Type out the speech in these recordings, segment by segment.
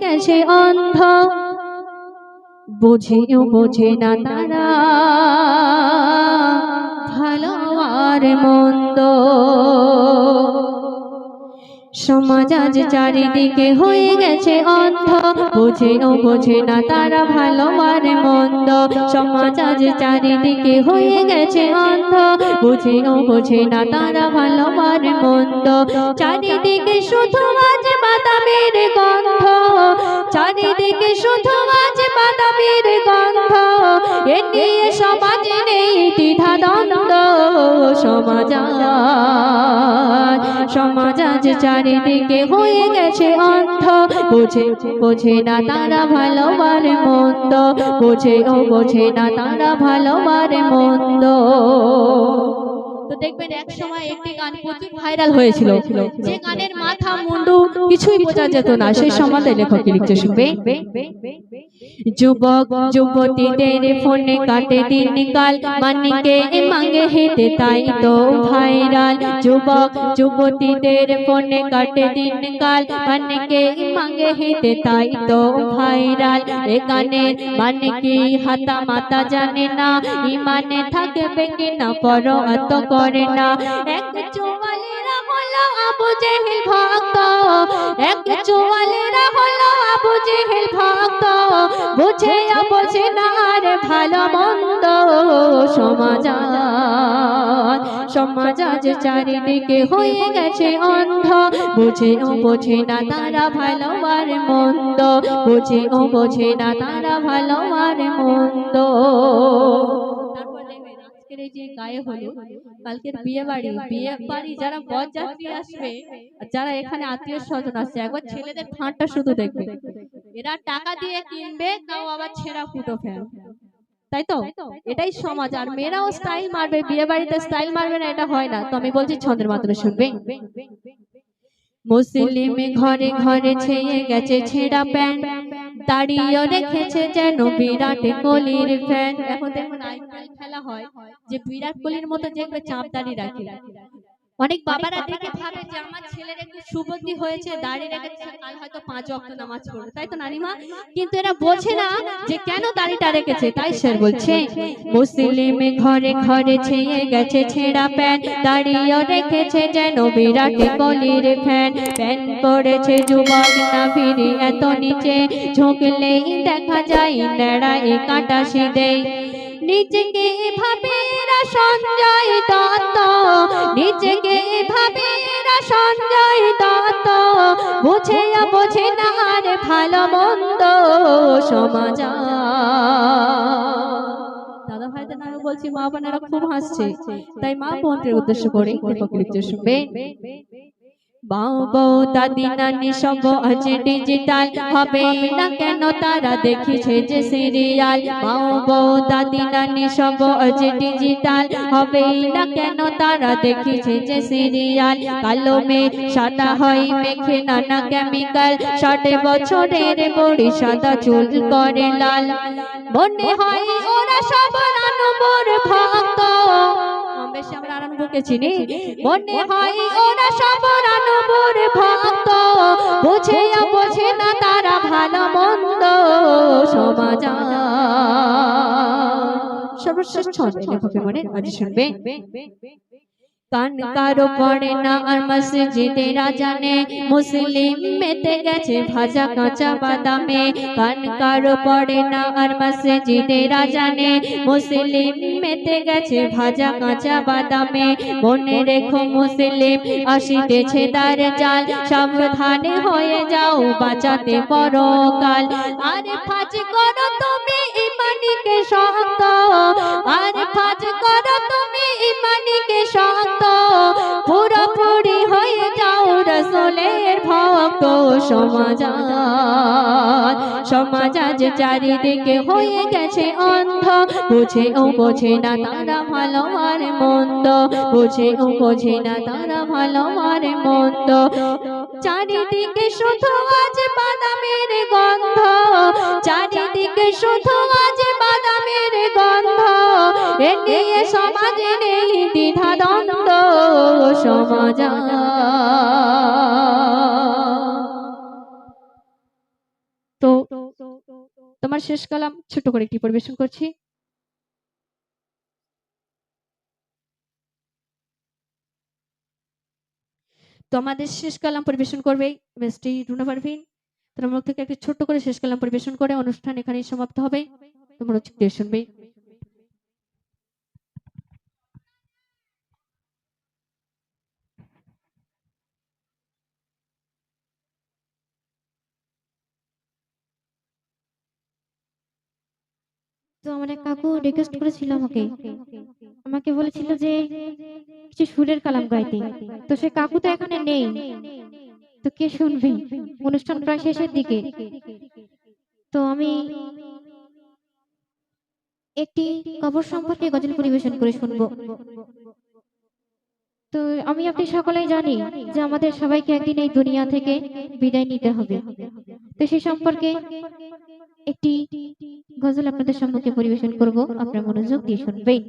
গেছে অন্ধ। বোঝেও বোঝে না তারা। ভালো আর মন্দ। সমাজ আজ চারিদিকে হয়ে গেছে অন্ধ। বোঝেও বোঝে না তারা ভালো আর মন্দ। সমাজ আজ চারিদিকে হয়ে গেছে অন্ধ। বোঝেও বোঝে না তারা ভালো আর মন্দ। চারিদিকে শুধু বাদামের গন্ধ। চারিদিকে শুধু আজ বাদামের গন্ধ। এ নিয়ে সমাজে নেই দ্বিধা দ্বন্দ্ব সমাজ সমাজ আজ চারিদিকে হয়ে গেছে অন্ধ। বোঝে বোঝে না তারা ভালোবার মন্দ। বোঝে ও বোঝে না তারা ভালোবার মন্দ। তো দেখবেন এক সময় একটি গান প্রচুর ভাইরাল হয়েছিল। যে গানের মাথা মুন্ডু কিছুই বোঝা যেত না। সেই সম্বন্ধে লেখক লিখতে শুনবে। যুবক যুবতীদের ফোনে কাটে দিন কাল মানিকে মাঙ্গে হেতে তাই তো ভাইরাল যুবক যুবতীদের ফোনে কাটে দিন কাল মানিকে মাঙ্গে হেতে তাই তো ভাইরাল এ গানের মানে কি হাতা মাতা জানে না ইমানে থাকবে কিনা পর অত করে না। এক চোয়ালেরা হলো আবু জেহেল ভক্ত। এক চোয়ালেরা হলো আবু জেহেল ভক্ত। বুঝে বোঝে না আর ভালো মন্দ সমাজ সমাজ আজ চারিদিকে হয়ে গেছে অন্ধ। বুঝে ও বোঝে না তারা ভালো আর মন্দ। বুঝে ও বোঝে না তারা ভালো আর মন্দ। আজকের এই যে গায়ে হলো কালকের বিয়ে বাড়ি বিয়ে বাড়ি যারা বরযাত্রী আসবে যারা এখানে আত্মীয় স্বজন আসছে একবার ছেলেদের ফাঁটটা শুধু দেখবে। এরা টাকা দিয়ে কিনবে তাও আবার ছেঁড়া ফুটো ফ্যান তাই তো? এটাই সমাজ আর মেয়েরাও স্টাইল মারবে বিয়ে বাড়িতে স্টাইল মারবে না এটা হয় না। তো আমি বলছি ছন্দের মাধ্যমে শুনবে? মুসলিম ঘরে ঘরে ছেয়ে গেছে ছেঁড়া প্যান্ট দাঁড়িয়ে রেখেছে যেন বিরাট কোহলির ফ্যান এখন দেখুন আইপিএল হয় যে বিরাট কোহলির মতো দেখবে চাপ দাঁড়িয়ে রাখে। অনেক বাবারা দেখে ভাবে যে আমার ছেলের একটু সুবুদ্ধি হয়েছে দাঁড়িয়ে রেখেছে কাল হয়তো পাঁচ ওয়াক্ত নামাজ পড়বে। তাই তো নানিমা? কিন্তু এরা বোঝে না যে কেন দাড়িটা রেখেছে তাই স্যার বলছে। মুসলিম ঘরে ঘরে ছেয়ে গেছে ছেঁড়া প্যান দাঁড়িয়ে রেখেছে যেন বিরাট কোহলির ফ্যান। প্যান পড়েছে যুবক না ফিরি এত নিচে ঝুঁকলেই দেখা যায়। নেড়া এ কাটা সিদেই নিজেকে ভাবে সঞ্জয় দত্ত। নিজেকে ভাবে সঞ্জয় দত্ত। বুঝে বোঝে না আর ভালো মন্দ সমাজ। বলছি মা বোনেরা খুব হাসছে। তাই মা বোনদের উদ্দেশ্য করে শুনবে বউ দাদি নানি সব আছে ডিজিটাল হবে না কেন তারা দেখিছে যে সিরিয়াল? বউ দাদি নানি সব আছে ডিজিটাল হবে না কেন তারা দেখিছে যে সিরিয়াল? কালো মে সাদা হয় মেখে নানা কেমিক্যাল, ষাট বছরের বড়ি সাদা চুল করে লাল। মনে হয় ওরা সব রানবর ভক্ত। বেশি আমরা চিনি। মনে হয় ওরা ভক্ত। বুঝে বোঝে না তারা ভালো মন্দ। সমাজ সর্বশ্রেষ্ঠ লেখকের মনে আজ শুনবে। কান কারও পড়ে না আর মসজিদেরা জানে মুসলিম মেতে গেছে ভাজা কাঁচা বাদামে। কান কারও পড়ে না আর মসজিদেরা জানে মুসলিম মেতে গেছে ভাজা কাঁচা বাদামে। মনে রেখো মুসলিম, আসিতেছে দার জাল। সাবধানে হয়ে যাও, বাঁচাতে পরকাল আর ফাজ করো তুমি ইমানিকে শক্ত। আর ফাজ করো তুমি ইমানিকে শক্ত। পুরোপুরি হয়ে যাও রসুলের ভক্ত সমাজ সমাজ চারিদিকে হয়ে গেছে অন্ধ। বুঝে ও বোঝে না তারা ভালো আর মন্দ। বুঝে ও বোঝে না তারা ভালো আর মন্দ। চারিদিকে শুধু আজ বাদামের গন্ধ। চারিদিকে শুধু আজ বাদামের গন্ধ। এ নিয়ে সমাজে নেই দ্বিধা দ্বন্দ্ব সমাজ তোমার শেষ কালাম ছোট করে একটি পরিবেশন করছি। তোমাদের শেষ কালাম পরিবেশন করবে মিষ্টি রুনা পারভিন। তোমার মুখ থেকে একটি ছোট্ট করে শেষ কালাম পরিবেশন করে অনুষ্ঠান এখানেই সমাপ্ত হবে। তোমরা শুনবে। তো আমার এক কাকু রিকোয়েস্ট করেছিল আমাকে। আমাকে বলেছিল যে, কিছু সুরের কালাম গাইতে। তো সে কাকু তো এখানে নেই। তো কে শুনবে? অনুষ্ঠান প্রায় শেষের দিকে। তো আমি একটি কবর সম্পর্কে গজল পরিবেশন করে শুনব। তো আমি আপনি সকলেই জানি যে আমাদের সবাইকে একদিন এই দুনিয়া থেকে বিদায় নিতে হবে। তো সেই সম্পর্কে একটি গজল আপনাদের সম্মুখে পরিবেশন করব। আপনার মনোযোগ দিয়ে শুনবেন।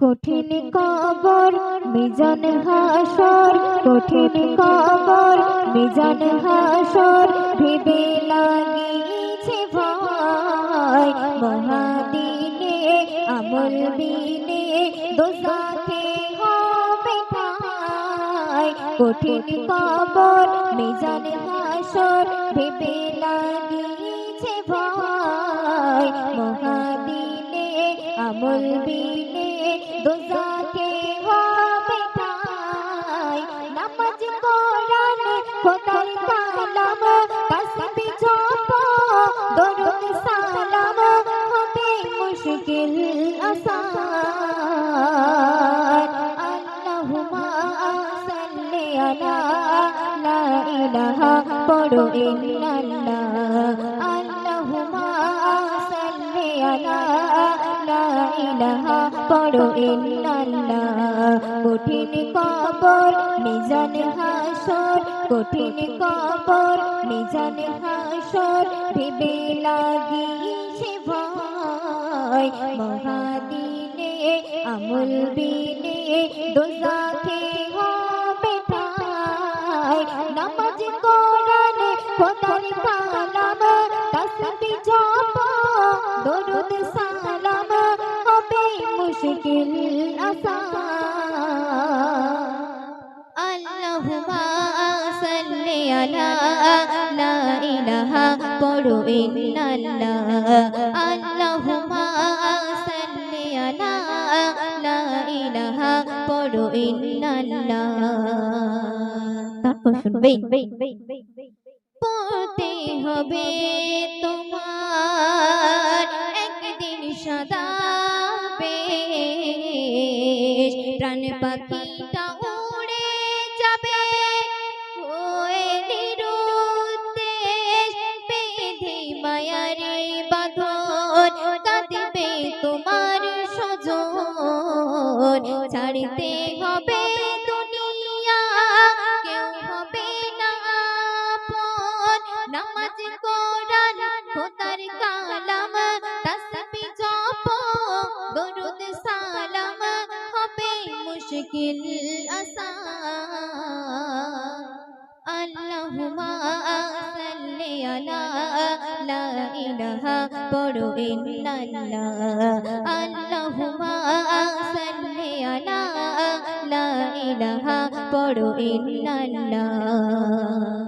কঠিন কবর, মিজান হাসর, কঠিন কবর, মিজান হাসর, ভেবে লাগিয়েছে ভয়। মহাদিনে, আমল বিনে দোজাখে হবে ঠাই কঠিন কবর, মিজান হাসর ভেবে লাগিয়েছে ভয়। মহাদিনে আমল বিনে পড়ো ইল্লাল্লাহ আল্লাহুম্মা সাল্লি কঠিন কবর, মিজান হাসর, কঠিন কবর, মিজান হাসর, ভেবে লাগিয়েছে ভয়। মহাদিনে, আমল বিনে দোজাখে হবে ঠাই। নামাজ খোদার কালাম তাসবিহ জপ, দরুদ সালাম, হবে মুশকিল আসান আল্লাহুম্মা সাল্লি আলা, লা ইলাহা, পড়ো ইল্লাল্লাহ আল্লাহুম্মা সাল্লি আলা পড়তে হবে তোমার। একদিন সদা বেশ। প্রাণ পাখিটা উড়ে যাবে। হয়ে নিরুদ্দেশ বেঁধে মায়ারে বাঁধন কাঁদবে তোমার সজন ছাড়তে হবে নামাজ কোরআন খোদার কালাম তাসবিহ জপ দরুদ সালাম হবে মুশকিল আসান আল্লাহুম্মা সাল্লি আলা লা ইলাহা পড়ো ইল্লাল্লাহ আল্লাহুম্মা সাল্লি আলা লা ইলাহা পড়ো ইল্লাল্লাহ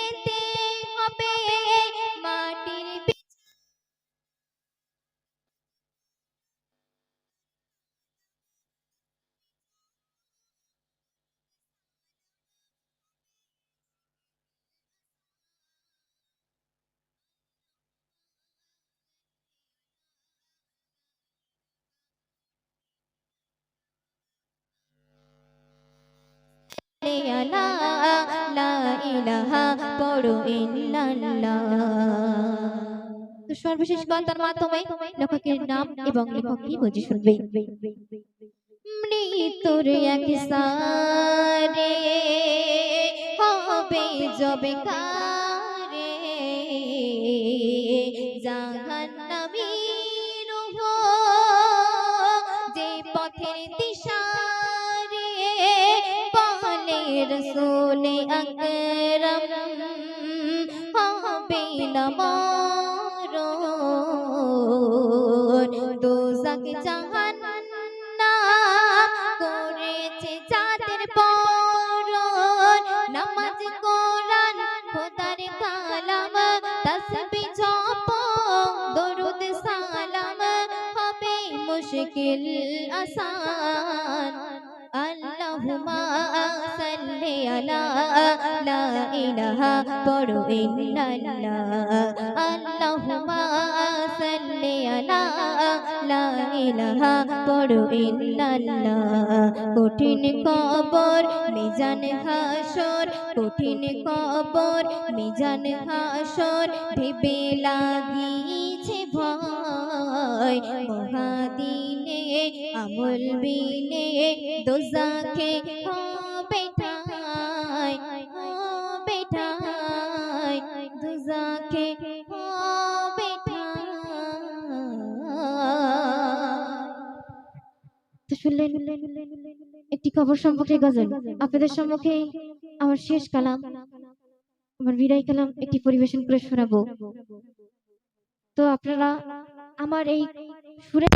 সর্বশেষ গানটার মাধ্যমে লেখকের নাম এবং লেখক কি বুঝে শুনবে মৃত্যুর এক সারে হবে যবে কারে? রসুলে আকরম হবে না মরণ দোজখ জাহান্নাম করেছে যাদের পরন নামাজ কোরআন, খোদার কালাম তাসবিহ জপ দরুদ সালাম হবে মুশকিল আসান। সাল্লি আলা কঠিন কবর মিজান হাসর কঠিন কবর মিজান হাসর ভেবে লাগিছে ভয়। মহাদিনে, আমল বিনে দোজাখে হবে ঠাই হবে ঠাই, দোজাখে হবে তো শুনলেন, একটি খবর সম্পর্কে গজল। আপনাদের সম্মুখে আমার শেষ কালাম, আমার বিদায় কালাম, একটি পরিবেশন করে শোনাবো। তো আপনারা আমার এই সুরে